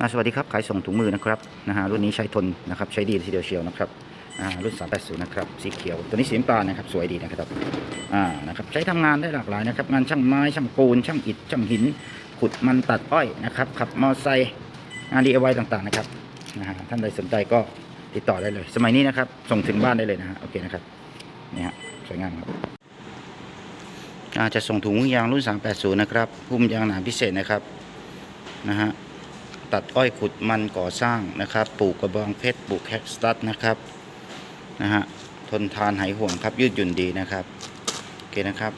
สวัสดีครับขายส่งถุงมือนะครับนะฮะรุ่นนี้ใช้ทนนะครับใช้ดีทีเดียวเชียวนะครับอ่ารุ่น 380 นะครับ สีเขียว ตัวนี้สีน้ำตาลนะครับ สวยดีนะครับอ่านะครับ ใช้ทำงานได้หลากหลายนะครับ งานช่างไม้ ช่างปูน ช่างอิฐ ช่างหิน ขุดมันตัดอ้อยนะครับ ขับมอไซค์งาน DIY ต่างๆนะครับนะฮะท่านใดสนใจก็ติดต่อได้เลย สมัยนี้นะครับ ส่งถึงบ้านได้เลยนะฮะ โอเคนะครับ นี่ฮะ สวยงามครับอาจะส่งถุงมือยางรุ่น 380 นะครับหุ้มยางหนาพิเศษนะครับ นะฮะ ตัดอ้อยขุดมันก่อสร้างนะครับ ปลูกกระบองเพชรปลูกแคคตัสนะครับนะฮะทนทานหายห่วงครับยืดหยุ่นดีนะครับโอเคนะครับ